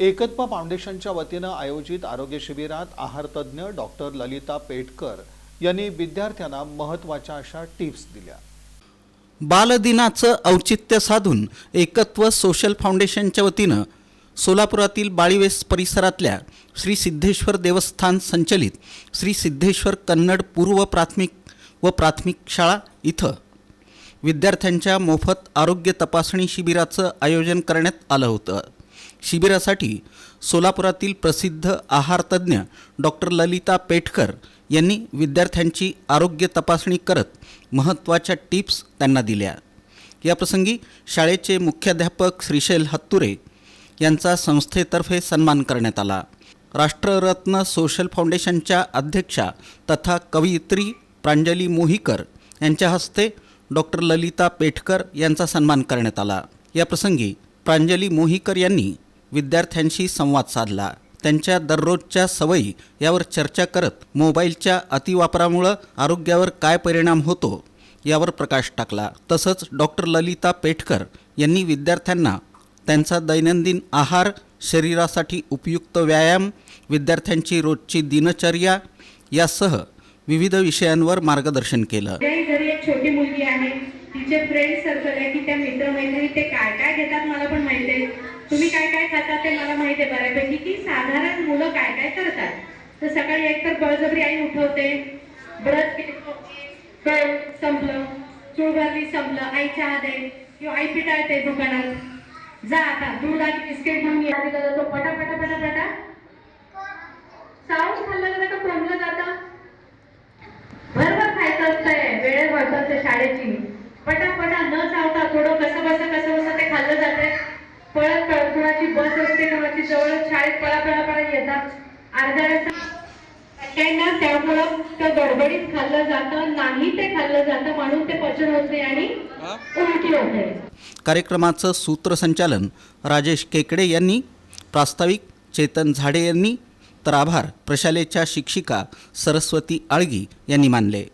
एकत्व फाउंडेशनच्या वतीनं आयोजित आरोग्य शिबिरात आहारतज्ज्ञ डॉक्टर ललिता पेटकर यांनी विद्यार्थ्यांना महत्त्वाच्या अशा टिप्स दिल्या. बालदिनाचं औचित्य साधून एकत्व सोशल फाउंडेशनच्या वतीनं सोलापुरातील बाळीवेस परिसरातल्या श्री सिद्धेश्वर देवस्थान संचलित श्री सिद्धेश्वर कन्नड पूर्व प्राथमिक व प्राथमिक शाळा इथं विद्यार्थ्यांच्या मोफत आरोग्य तपासणी शिबिराचं आयोजन करण्यात आलं होतं. शिबिरासाठी सोलापुरातील प्रसिद्ध आहारतज्ज्ञ डॉक्टर ललिता पेटकर यांनी विद्यार्थ्यांची आरोग्य तपासणी करत महत्त्वाच्या टिप्स त्यांना दिल्या. याप्रसंगी शाळेचे मुख्याध्यापक श्रीशैल हत्तुरे यांचा संस्थेतर्फे सन्मान करण्यात आला. राष्ट्ररत्न सोशल फाउंडेशनच्या अध्यक्षा तथा कवयित्री प्रांजली मोहीकर यांच्या हस्ते डॉक्टर ललिता पेटकर यांचा सन्मान करण्यात आला. याप्रसंगी प्रांजली मोहीकर यांनी विद्यार्थ्यांशी संवाद साधला. त्यांच्या दररोजच्या सवयी यावर चर्चा करत मोबाईलच्या अतिवापरामुळं आरोग्यावर काय परिणाम होतो यावर प्रकाश टाकला. तसंच डॉक्टर ललिता पेठकर यांनी विद्यार्थ्यांना त्यांचा दैनंदिन आहार शरीरासाठी उपयुक्त व्यायाम विद्यार्थ्यांची रोजची दिनचर्या यासह विविध विषयांवर मार्गदर्शन केलं. घरी एक छोटी मुलगी आहे. तिचे फ्रेंड सर्कल आहे. की त्या मित्रमैत्री ते काय काय घेतात मला पण माहिती आहे. तुम्ही काय काय खाता ते मला माहिती आहे बऱ्यापैकी. की साधारण मुलं काय काय करतात? तर सकाळी एकतर बळजबरी आई उठवते ब्रश घेतो संपलं चूळ भरली संपलं आई चहा दे किंवा आई पिटाळते दुकानात. जा आता दूध आणि बिस्किट घेऊन तो दिला जातो पटा पटा पटा पटा. साऊंड खाल्लं जातं का कोंबलं जातं? भरभर खायचं असतंय वेळेत व्हायचं असते शाळेची. पटापटा न चावता थोडं कसं बसं कसं बसं ते खाल्लं जातंय. पळत पळत कुणाची बस असते कुणाची जवळ शाळेत पळा पळा पळा येतात. अर्ध्या वेळेस त्यांना त्यामुळं त्या गडबडीत खाल्लं जातं नाही ते खाल्लं जातं म्हणून ते पचन होत नाही आणि उलटी होते कार्यक्रमाचं सूत्रसंचालन राजेश केकडे यांनी प्रास्ताविक चेतन झाडे यांनी तर आभार प्रशालेच्या शिक्षिका सरस्वती आळगी यांनी मानले.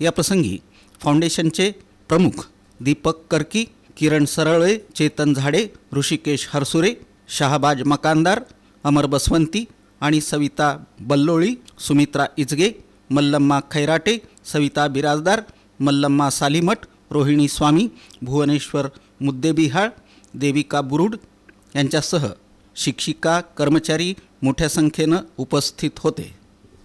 याप्रसंगी फाउंडेशनचे प्रमुख दीपक कर्की किरण सरळे चेतन झाडे ऋषिकेश हरसुरे शहाबाज मकानदार अमर बसवंती आणि सविता बल्लोळी सुमित्रा इजगे मल्लम्मा खैराटे सविता बिराजदार मल्लम्मा सालीमठ रोहिणी स्वामी भुवनेश्वर मुद्देबिहाळ देविका बुरुड यांच्यासह शिक्षिका कर्मचारी मोठ्या संख्येनं उपस्थित होते.